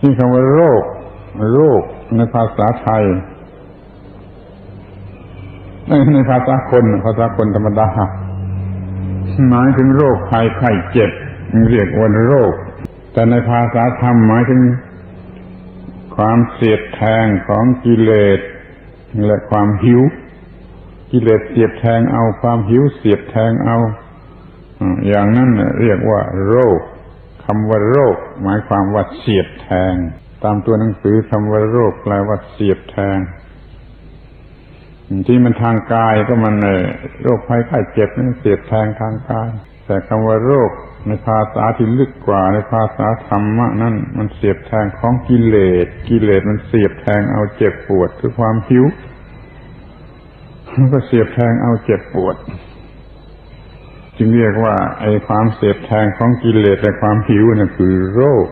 ที่คำว่าโรคโรคในภาษาไทยในภาษาคน ภาษาคนธรรมดาหมายถึงโรคภัยไข้เจ็บ เรียกว่าโรค แต่ในภาษาธรรมหมายถึง ความเสียดแทงของกิเลสและความหิว กิเลสเสียบแทงเอาความหิวเสียบแทงเอา อย่างนั้นเรียกว่าโรค คำว่าโรค หมายความว่าเสียบแทง ตามตัวหนังสือคำว่าโรคแปลว่าเสียบแทงที่มันทางกายก็มันเอ่อโรคภัยไข้เจ็บนั่นเสียบแทงทางกาย แต่คำว่าโรคในภาษาที่ลึกกว่า ในภาษาธรรมะนั่นมันเสียบแทงของกิเลส กิเลสมันเสียบแทงเอาเจ็บปวดคือความหิวมันก็เสียบแทงเอาเจ็บปวด จึงเรียกว่าไอ้ความเสพแทงของกิเลสและความหิวนั่นคือโรค